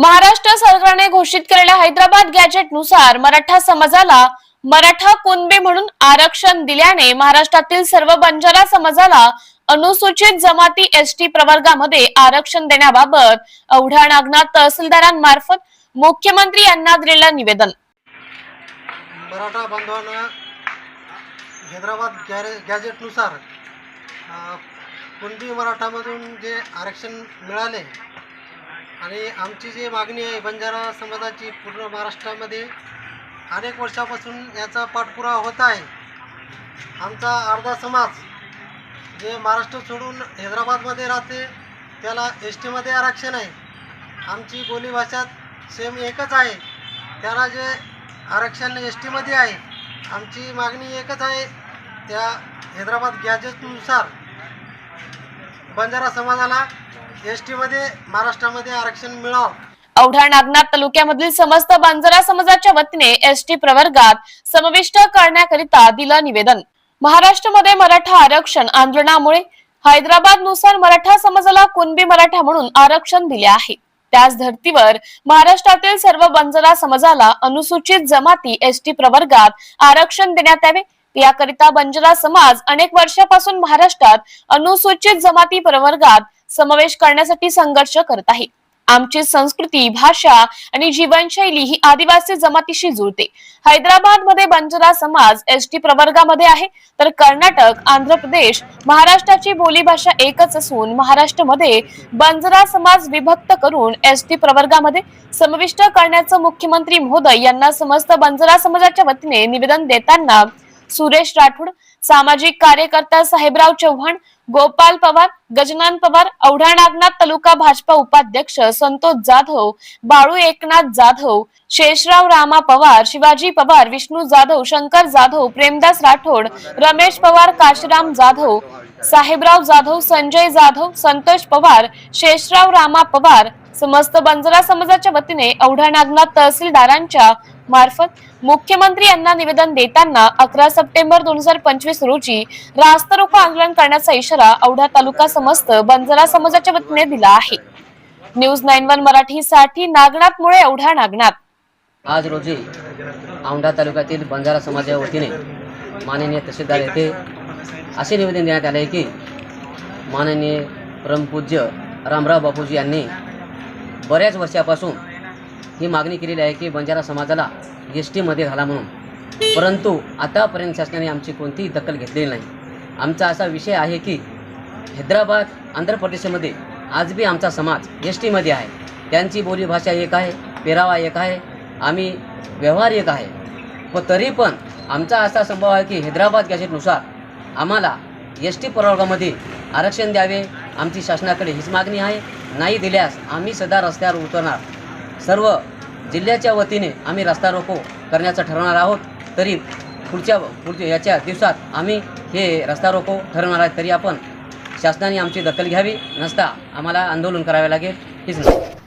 महाराष्ट्र सरकारने घोषित केलेल्या हैदराबाद गॅजेटनुसार मराठा समाजाला मराठा कुणबी म्हणून आरक्षण दिल्याने महाराष्ट्रातील सर्व बंजारा समाजाला अनुसूचित जमाती एसटी प्रवर्गामध्ये आरक्षण देण्याबाबत औढा नागनाथ तहसीलदारांमार्फत मुख्यमंत्री यांना दिलेलं निवेदन. मराठा बांधवांना हैदराबाद गॅरे गॅजेटनुसार कुणबी मराठामधून जे आरक्षण मिळाले आणि आमची जी मागणी आहे बंजारा समाजाची पूर्ण महाराष्ट्रामध्ये अनेक वर्षापासून याचा पाठपुरावा होत आहे. आमचा अर्धा समाज जे महाराष्ट्र सोडून हैदराबादमध्ये राहते त्याला एस टीमध्ये आरक्षण आहे. आमची बोलीभाषा सेम एकच आहे. त्याला जे आरक्षण एस टीमध्ये आहे आमची मागणी एकच आहे. त्या हैदराबाद गॅजेटनुसार बंजारा समाजाला एस महाराष्ट्रामध्ये आरक्षण मिळावं. औढा नागनाथ तालुक्यामधील समस्त बंजारा समाजाच्या वतीने एसटी प्रवर्गात समाविष्ट करण्याकरिता दिलं निवेदन. महाराष्ट्रामध्ये मराठा आरक्षण आंदोलनामुळे हैदराबादनुसार मराठा समाजाला कुणबी मराठा म्हणून आरक्षण दिले आहे. त्याच धर्तीवर महाराष्ट्रातील सर्व बंजारा समाजाला अनुसूचित जमाती एसटी प्रवर्गात आरक्षण देण्यात यावे याकरिता बंजारा समाज अनेक वर्षापासून महाराष्ट्रात अनुसूचित जमाती प्रवर्गात समावेश करण्यासाठी संघर्ष करत आहे. आमची संस्कृती भाषा आणि जीवनशैली ही आदिवासी जमातीशी जुळते. हैदराबादमध्ये बंजारा समाज एस टी प्रवर्गामध्ये आहे. तर कर्नाटक आंध्र प्रदेश महाराष्ट्राची बोलीभाषा एकच असून महाराष्ट्रामध्ये बंजारा समाज विभक्त करून एस टी प्रवर्गामध्ये समाविष्ट करण्याचं मुख्यमंत्री महोदय यांना समस्त बंजारा समाजाच्या वतीने निवेदन देताना सुरेश राठोड सामाजिक कार्यकर्ता साहेबराव चव्हाण गोपाल पवार गजनान पवार औढा नागनाथ तालुका भाजपा उपाध्यक्ष संतोष जाधव बाळू एकनाथ जाधव शेषराव रामा पवार शिवाजी पवार विष्णू जाधव शंकर जाधव प्रेमदास राठोड रमेश पवार काशीराम जाधव साहेबराव जाधव संजय जाधव संतोष पवार शेषराव रामा पवार समस्त बंजारा समाजाच्या वतीने औढा नागनाथ तहसीलदारांच्या मार्फत मुख्यमंत्री यांना निवेदन देताना अकरा सप्टेंबर दोन हजार पंचवीस रोजी रास्ता रोको आंदोलन करण्याचा इशारा औढा तालुका समस्त बंजारा समाजाच्या वतीने दिला आहे. न्यूज नाईन वन मराठीसाठी नागनाथ मुळे औढा नागनाथ. आज रोजी औंढा तालुक्यातील बंजारा समाजाच्या वतीने माननीय तहसीलदार येथे असे निवेदन देण्यात आले आहे की माननीय परमपूज्य रामराव बापूजी यांनी बऱ्याच वर्षापासून ही मागणी केलेली आहे की बंजारा समाजाला एस टीमध्ये झाला म्हणून. परंतु आतापर्यंत शासनाने आमची कोणतीही दखल घेतलेली नाही. आमचा असा विषय आहे की हैदराबाद आंध्र प्रदेशमध्ये आज बी आमचा समाज एस टीमध्ये आहे. त्यांची बोलीभाषा एक आहे पेरावा एक आहे आम्ही व्यवहार एक आहे. व तरी पण आमचा असा संभव आहे की हैदराबाद गॅजेटनुसार आम्हाला एस टी प्रवर्गामध्ये आरक्षण द्यावे. आमची शासनाकडे हीच मागणी आहे. नाही दिल्यास आम्ही सदा रस्त्यावर उतरणार. सर्व जिल्ह्याच्या वतीने आम्ही रस्ता रोको करण्याचं ठरवणार आहोत. तरी पुढच्या पुढच्या याच्या दिवसात आम्ही हे रस्ता रोको ठरवणार आहे. तरी आपण शासनाने आमची दखल घ्यावी. नसता आम्हाला आंदोलन करावे लागेल. हीच नाही